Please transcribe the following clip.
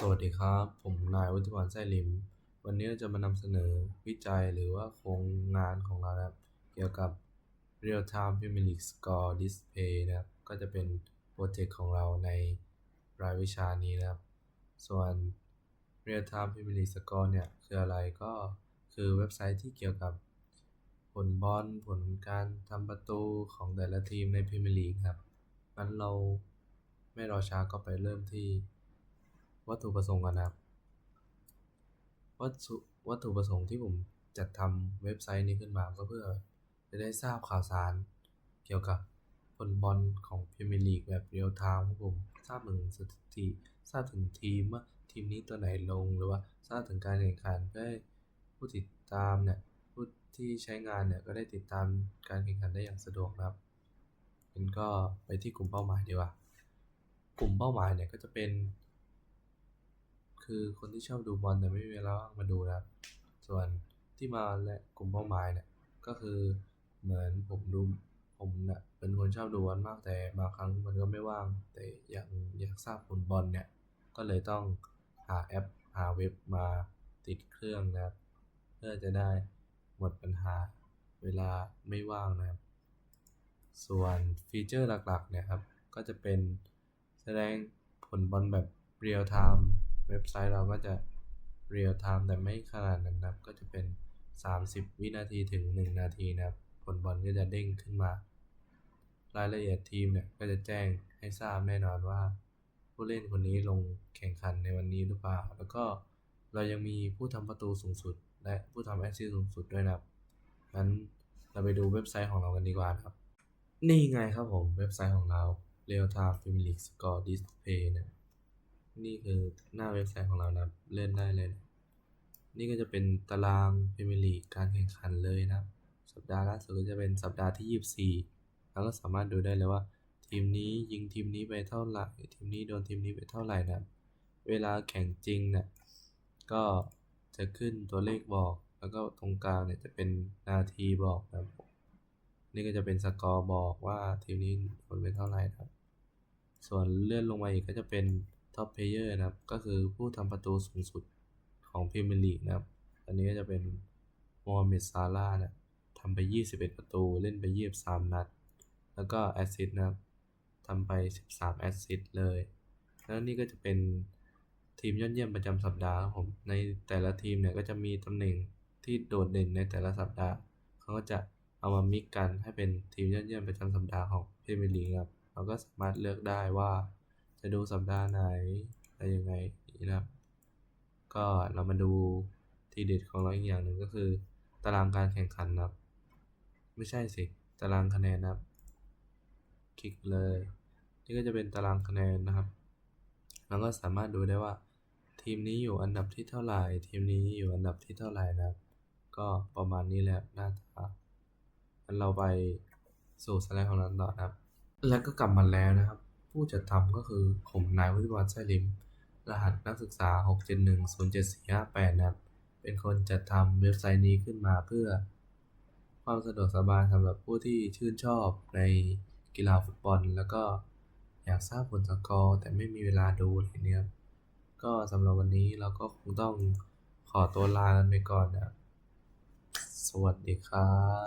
สวัสดีครับ ผมนายวุฒิวันไส้ลิม วันนี้เราจะมานำเสนอวิจัยหรือว่าโครงงานของเรานะครับ เกี่ยวกับ Real Time Premier League Score Display นะครับ ก็จะเป็นโปรเจกต์ของเราในรายวิชานี้นะครับ ส่วน Real Time Premier League Score เนี่ย คืออะไรก็คือเว็บไซต์ที่เกี่ยวกับผลบอลผลการทำประตูของแต่ละทีมในพรีเมียร์ลีกครับงั้นเราไม่รอช้าก็ไปเริ่มที่ วัตถุประสงค์กันนะครับ วัตถุวัตถุประสงค์ที่ผมจัดทำเว็บไซต์นี้ขึ้นมาก็เพื่อจะได้ทราบข่าวสาร เกี่ยวกับผลบอลของพรีเมียร์ลีกแบบเรียลไทม์ครับผมทราบถึงสถิติทราบถึงทีมว่าทีมนี้ตัวไหนลงหรือว่าทราบถึงการแข่งขันเพื่อผู้ติดตามเนี่ยผู้ที่ใช้งานเนี่ยก็ได้ติดตามการแข่งขันได้อย่างสะดวกนะครับงั้นก็ไปที่กลุ่มเป้าหมายดีกว่า กลุ่มเป้าหมายเนี่ยก็จะเป็น คือคนที่ชอบดูบอลแต่ไม่มีเวลาว่างมาดูนะครับ ส่วนที่มาและกลุ่มเป้าหมายเนี่ยก็คือเหมือนผมดูผมเนี่ยเป็นคนชอบดูบอลมากแต่บางครั้งมันก็ไม่ว่าง แต่อยากอยากทราบผลบอลเนี่ยก็เลยต้องหาแอปหาเว็บมาติดเครื่องนะครับ เพื่อจะได้หมดปัญหาเวลาไม่ว่างนะครับ ส่วนฟีเจอร์หลักๆเนี่ยครับก็จะเป็นแสดงผลบอลแบบเรียลไทม์ เว็บไซต์เราก็จะเรียลไทม์แต่ไม่ขนาดนั้นนะครับก็จะเป็น 30 วินาทีถึง 1 นาทีนะครับ ผลบอลก็จะเด้งขึ้นมา รายละเอียดทีมเนี่ยก็จะแจ้งให้ทราบแน่นอนว่า ผู้เล่นคนนี้ลงแข่งขันในวันนี้หรือเปล่า แล้วก็เรายังมีผู้ทำประตูสูงสุด และผู้ทำแอสซิสต์สูงสุดด้วยนะครับงั้นเราไปดูเว็บไซต์ของเรากันดีกว่านะครับ นี่ไงครับผมเว็บไซต์ของเรา Real Time Premier League Score Display นะ นี่คือหน้าเว็บไซต์ของเรานะครับ เล่นได้เลย นี่ก็จะเป็นตารางพรีเมียร์ลีกการแข่งขันเลยนะครับ สัปดาห์ล่าสุดก็จะเป็นสัปดาห์ที่ 24 แล้วก็สามารถดูได้เลยว่า ทีมนี้ยิงทีมนี้ไปเท่าไหร่ ทีมนี้โดนทีมนี้ไปเท่าไหร่นะเวลาแข่งจริงเนี่ยก็จะขึ้นตัวเลขบอก แล้วก็ตรงกลางเนี่ยจะเป็นนาทีบอกนะครับนี่ก็จะเป็นสกอร์บอกว่าทีมนี้ผลเป็นเท่าไหร่นะครับ ส่วนเลื่อนลงมาอีกก็จะเป็น ท็อปเพลเยอร์นะครับ ก็คือผู้ทำประตูสูงสุดของพรีเมียร์ลีกนะครับ อันนี้ก็จะเป็นโมฮัมเหม็ดซาลาห์นะทำไป 21 ประตู เล่นไป 23 นัด แล้วก็แอสซิสต์นะครับทำไป 13 แอสซิสต์เลย แล้วนี่ก็จะเป็นทีมยอดเยี่ยมประจำสัปดาห์ครับผม ในแต่ละทีมเนี่ยก็จะมีตำแหน่งที่โดดเด่นในแต่ละสัปดาห์ เขาก็จะเอามามิกกันให้เป็นทีมยอดเยี่ยมประจำสัปดาห์ของพรีเมียร์ลีกครับ เราก็สามารถเลือกได้ว่า จะดูสัปดาห์ไหนอะไรยังไงนี่นะครับ ก็เรามาดูทีเด็ดของเราอีกอย่างหนึ่งก็คือ ตารางการแข่งขันนะครับ ไม่ใช่สิ ตารางคะแนนนะครับ คลิกเลย นี่ก็จะเป็นตารางคะแนนนะครับ เราก็สามารถดูได้ว่า ทีมนี้อยู่อันดับที่เท่าไหร่ ทีมนี้อยู่อันดับที่เท่าไหร่นะครับ ก็ประมาณนี้แหละหน้าตางั้นเราไปสู่สไลด์ของเราต่อนะครับ แล้วก็กลับมาแล้วนะครับ ผู้จัดทำก็คือผมนายวุฒิวัฒน์ไส้ลิม รหัสนักศึกษา 6.7107458นะครับ เป็นคนจัดทำเว็บไซต์นี้ขึ้นมาเพื่อ ความสะดวกสบายสำหรับผู้ที่ชื่นชอบในกีฬาฟุตบอล แล้วก็อยากทราบผลสกอร์แต่ไม่มีเวลาดูอะไรเนี้ยก็สำหรับวันนี้เราก็คงต้องขอตัวลากันไปก่อนนะ สวัสดีครับ